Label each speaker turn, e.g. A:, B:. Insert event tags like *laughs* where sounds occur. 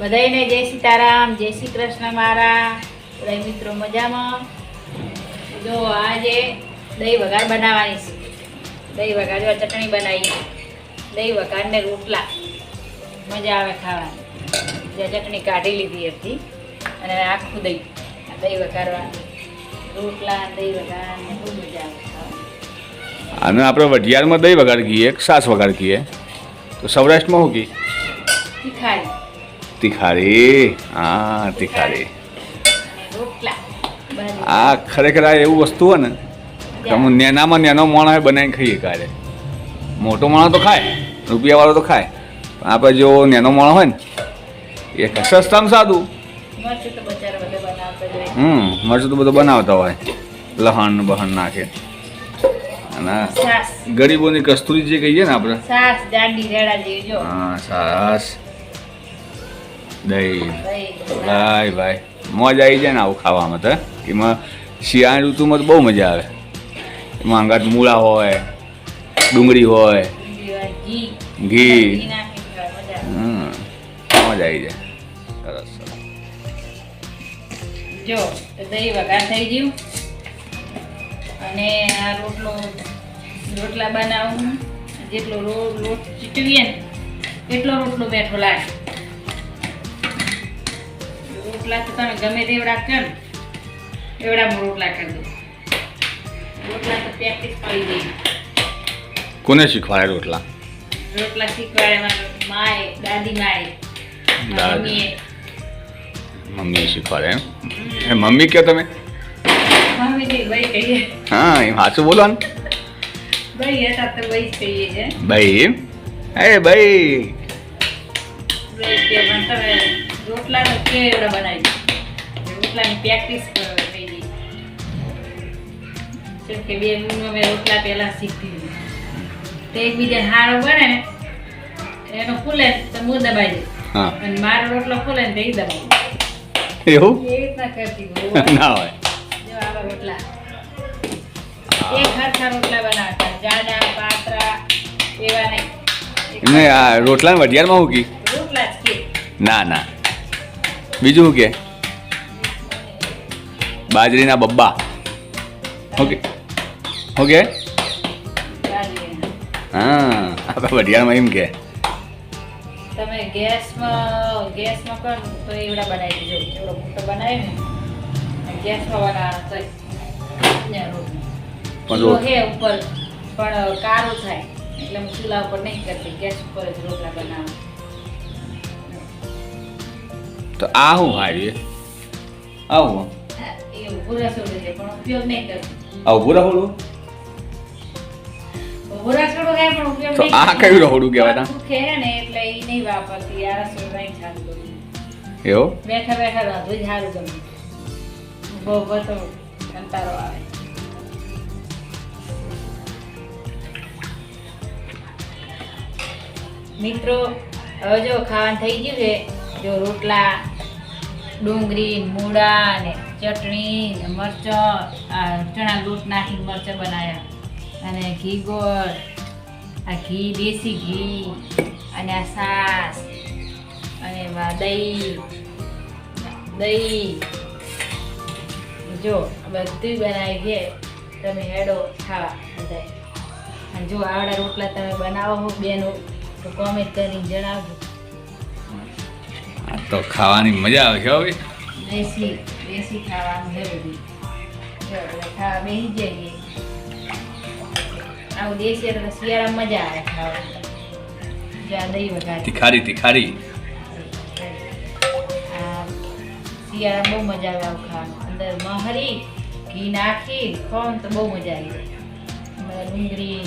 A: બધાયને જય સીતારામ જય શ્રી કૃષ્ણ મારા. બધા મિત્રો મજામાં? જો આજે દહીં વઘાર બનાવવાની છે. દહીં વઘાર જો ચટણી બનાવી દહીં વઘાર ને રોટલા. મજા આવે ખાવાની. જે ચટણી કાઢી લીધી હતી અને આખું દહીં. આ દહીં વઘારવાનું. રોટલા દહીં વઘાર ને બહુ મજા આવે ખાવાની.
B: અને આપણે વઢિયારમાં દહીં વગાડ કહીએ સાસ વગાડ કહીએ? તો સૌરાષ્ટ્રમાં શું કહીએ?
A: તીખારી.
B: તિખારી. હા તિખારી. આ ખરેખર આ એવું વસ્તુ હોય ને અમે નેનામાં નેનો માણસ હોય બનાવીને ખાઈએ કાલે. મોટો માણસ તો ખાય રૂપિયાવાળો તો ખાય. પણ આપણે જો નેનો માણસ હોય ને એ. સસ્તામાં સાદું. હમ મરચું તો બધું બનાવતા હોય. લહણ બહણ નાખે. અને ગરીબોની કસ્તુરી જે કહીએ ને આપણે.
A: સાસ
B: હા સાસ. દહીં. ભાઈ ભાઈ મોજ આવી જાય ને આવું ખાવામાં તો એમાં શિયાળ ઋતુમાં તો બહુ મજા આવે. એમાં અંગાત મૂળા હોય, ડુંગળી હોય,
A: ઘી.
B: હમ, મોજ આવી જાય. સરસ
A: જો દહીં વઘાર થઈ ગયું. અને આ રોટલો, રોટલા બનાવું જેટલો રોટ ચીટવીએ ને, એટલો રોટલો બેઠો લાગે. રોટલા તો તમે ગમે તેવડા કર. ને એવડામાં રોટલા કરી દો. રોટલા તો પ્રેક્ટિસ કરી દઈ
B: કોને શીખવાડે રોટલા?
A: રોટલા શીખવાડે મારા માએ દાદી માએ
B: દાદી. મમ્મી શીખવાડે એમ? એ મમ્મી કહો તમે? હા એમ સાચું બોલો ને.
A: ભાઈ હતા તો ભાઈ કહીએ છે.
B: ભાઈ? એ ભાઈ.
A: ભાઈ કે પણ તમે રોટલા તો કેવડા બનાવી. રોટલાની પ્રેક્ટિસ થઈ ગઈ. કેમ કે બે બહેનો મેં રોટલા પહેલા શીખી તે એકબીજા હારો બને એનો ફૂલે તો હું દબાઈ દઉં.
B: હા.
A: અને મારો રોટલો ફૂલે ને તે દબાઈ
B: એવું?
A: એ રીતના કરતી *laughs*
B: ના હોય.
A: જો આવા રોટલા. એક હરખા રોટલા બનાવતા. જાડા પાતળા એવા નહીં. એક
B: આ રોટલા વઢિયારમાં મૂકી?
A: રોટલા જ કે.
B: ના ના. બીજું કે? બાજરીના બબ્બા. ઓકે. ઓકે? હા આપણે વઢિયાળમાં એમ કે.
A: તમે ગેસમાં ગેસમાં કરો તો એવડા બનાવી દેજો. એવડો મોટો બનાવી ને ગેસમાં બનાવો તો
B: રોટ-
A: ઉપર પણ કાળું થાય. એટલે હું ચૂલા ઉપર નહીં કરતી ગેસ ઉપર જ રોટલા બનાવું.
B: તો આ હું હારી આવું
A: બહુ બધો કંટાળો આવે મિત્રો, હવે જો ખાવાનું થઈ ગયું છે, જો રોટલા ડુંગળી, મૂળા ને ચટણી મરચાં ચણા લોટ નાખી મરચાં બનાવ્યા અને ઘી ગોળ, આ ઘી, દેશી ઘી, અને આ સાસ અને દહીં દહીં. જો બધું બનાવી છે. તમે હેડો, ખાવા બધા. અને જો આવડા રોટલા તમે બનાવો બેનો, તો કોમેન્ટ કરીને જણાવજો.
B: આ તો ખાવાની મજા આવે છે હવે
A: દેશી દેશી ખાવાનું છે બધું. જો એટલે ખાવા બેસી જઈએ આવું દેશી એટલે શિયાળામાં મજા આવે ખાવાની.
B: તિખારી તિખારી.
A: આ શિયાળા બહુ મજા આવે આવું ખાવાનું. અંદર મહરી ઘી નાખી ખાઓ તો બહુ મજા આવી. ડુંગળી